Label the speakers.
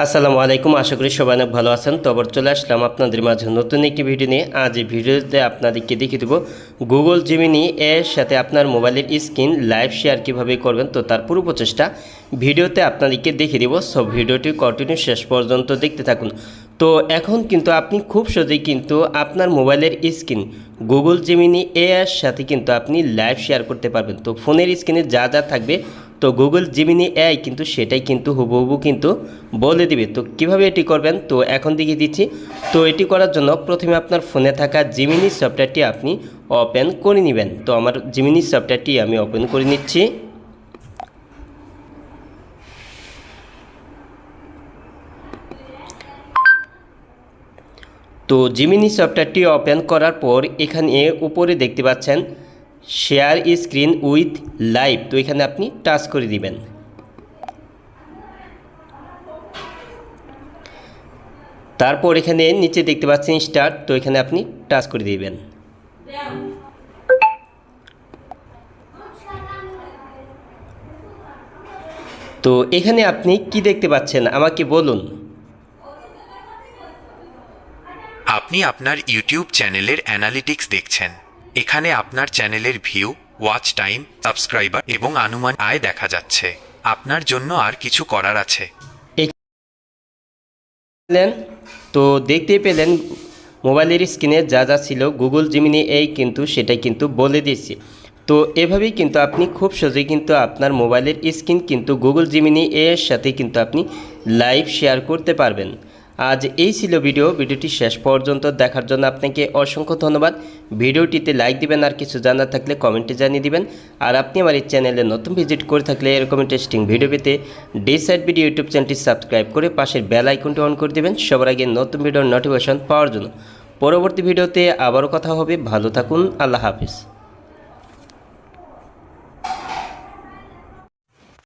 Speaker 1: আসসালামু আলাইকুম, আশা করি সবাই অনেক ভালো আছেন। তো আবার চলে আসলাম আপনাদের মাঝে নতুন একটি ভিডিও নিয়ে। আজ এই ভিডিওতে আপনাদেরকে দেখিয়ে দেবো গুগল জিমিনি এর সাথে আপনার মোবাইলের স্ক্রিন লাইভ শেয়ার কীভাবে করবেন। তো তার পুরো প্রচেষ্টা ভিডিওতে আপনাদেরকে দেখিয়ে দেবো। সব ভিডিওটি কন্টিনিউ শেষ পর্যন্ত দেখতে থাকুন। তো এখন কিন্তু আপনি খুব সহজেই কিন্তু আপনার মোবাইলের স্ক্রিন গুগল জিমিনি এ এর সাথে কিন্তু আপনি লাইভ শেয়ার করতে পারবেন। তো ফোনের স্ক্রিনে যা যা থাকবে, তো গুগল জিমিনি এআই কিন্তু সেটাই কিন্তু হুবহু কিন্তু বলে দিবে। তো কীভাবে এটি করবেন? তো এখন দেখিয়ে দিচ্ছি। তো এটি করার জন্য প্রথমে আপনার ফোনে থাকা জিমিনি সফটওয়্যারটি আপনি ওপেন করে নেবেন। তো আমার জিমিনি সফটওয়্যারটি আমি ওপেন করে নিচ্ছি। তো জিমিনি সফটওয়্যারটি ওপেন করার পর এখানে উপরে দেখতে পাচ্ছেন শেয়ার স্ক্রিন উইথ লাইভ তো এখানে আপনি টাচ করে দিবেন। তারপর এখানে নিচে দেখতে পাচ্ছেন স্টার্ট তো এখানে আপনি টাচ করে দিবেন। তো এখানে আপনি কি দেখতে পাচ্ছেন? আমাকে বলুন।
Speaker 2: আপনি আপনার ইউটিউব চ্যানেলের অ্যানালিটিক্স দেখছেন। এখানে আপনার চ্যানেলের ভিউ, ওয়াচ টাইম, সাবস্ক্রাইবার এবং আনুমান আয় দেখা যাচ্ছে। আপনার জন্য আর কিছু করার আছে।
Speaker 1: তো দেখতে পেলেন, মোবাইলের স্ক্রিনে যা যা ছিল, গুগল জিমিনি এই কিন্তু সেটাই কিন্তু বলে দিয়েছি। তো এভাবেই কিন্তু আপনি খুব সহজেই কিন্তু আপনার মোবাইলের স্ক্রিন কিন্তু গুগল জিমিনি এর সাথে কিন্তু আপনি লাইভ শেয়ার করতে পারবেন। আজ এই ছিল ভিডিও। ভিডিওটি শেষ পর্যন্ত দেখার জন্য আপনাকে অসংখ্য ধন্যবাদ। ভিডিওটিতে লাইক দিবেন আর কিছু জানার থাকলে কমেন্টে জানিয়ে দিবেন। আর আপনি আমার এই চ্যানেলে নতুন ভিজিট করে থাকলে এরকম ইন্টারেস্টিং ভিডিও পেতে ডিসাইড ভিডিও ইউটিউব চ্যানেলটি সাবস্ক্রাইব করে পাশের বেল আইকনটি অন করে দেবেন। সবার আগে নতুন ভিডিওর নোটিফিকেশন পাওয়ার জন্য। পরবর্তী ভিডিওতে আবারও কথা হবে। ভালো থাকুন। আল্লাহ হাফিজ।